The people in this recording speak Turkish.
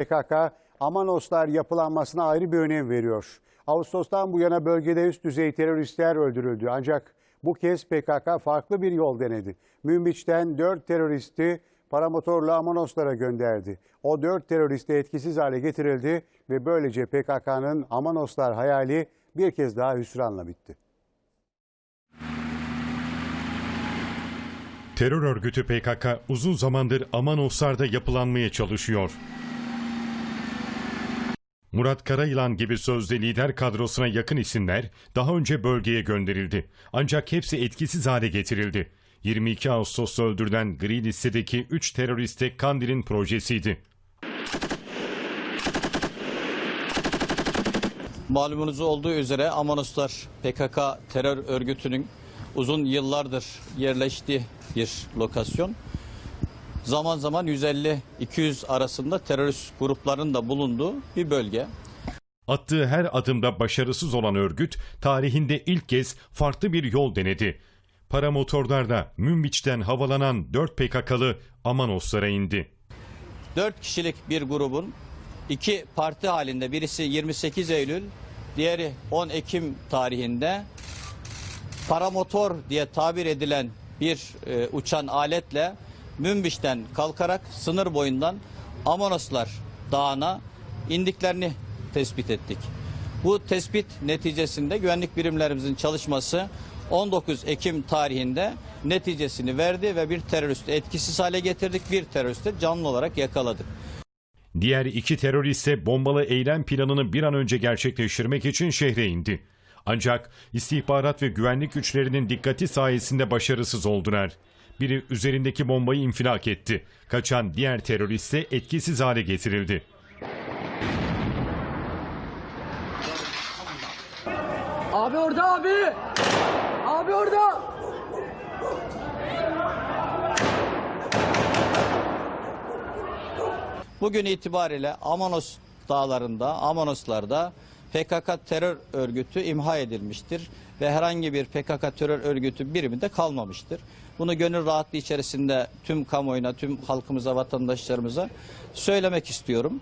PKK, Amanoslar yapılanmasına ayrı bir önem veriyor. Ağustos'tan bu yana bölgede üst düzey teröristler öldürüldü. Ancak bu kez PKK farklı bir yol denedi. Münbiç'ten 4 teröristi paramotorla Amanoslara gönderdi. O 4 terörist de etkisiz hale getirildi ve böylece PKK'nın Amanoslar hayali bir kez daha hüsranla bitti. Terör örgütü PKK uzun zamandır Amanoslar'da yapılanmaya çalışıyor. Murat Karayılan gibi sözde lider kadrosuna yakın isimler daha önce bölgeye gönderildi. Ancak hepsi etkisiz hale getirildi. 22 Ağustos'ta öldürülen gri listedeki 3 terörist de Kandil'in projesiydi. Malumunuz olduğu üzere Amanoslar PKK terör örgütünün uzun yıllardır yerleştiği bir lokasyon. Zaman zaman 150-200 arasında terörist grupların da bulunduğu bir bölge. Attığı her adımda başarısız olan örgüt tarihinde ilk kez farklı bir yol denedi. Paramotorlarda Münbiç'ten havalanan 4 PKK'lı Amanoslara indi. 4 kişilik bir grubun iki parti halinde birisi 28 Eylül, diğeri 10 Ekim tarihinde paramotor diye tabir edilen bir e, uçan aletle Münbiş'ten kalkarak sınır boyundan Amonoslar Dağı'na indiklerini tespit ettik. Bu tespit neticesinde güvenlik birimlerimizin çalışması 19 Ekim tarihinde neticesini verdi ve bir teröristi etkisiz hale getirdik. Bir teröristi canlı olarak yakaladık. Diğer iki terörist ise bombalı eylem planını bir an önce gerçekleştirmek için şehre indi. Ancak istihbarat ve güvenlik güçlerinin dikkati sayesinde başarısız oldular. Biri üzerindeki bombayı infilak etti. Kaçan diğer terörist ise etkisiz hale getirildi. Abi orada abi. Abi orada. Bugün itibariyle Amanos dağlarında, Amanoslarda PKK terör örgütü imha edilmiştir ve herhangi bir PKK terör örgütü birimi de kalmamıştır. Bunu gönül rahatlığı içerisinde tüm kamuoyuna, tüm halkımıza, vatandaşlarımıza söylemek istiyorum.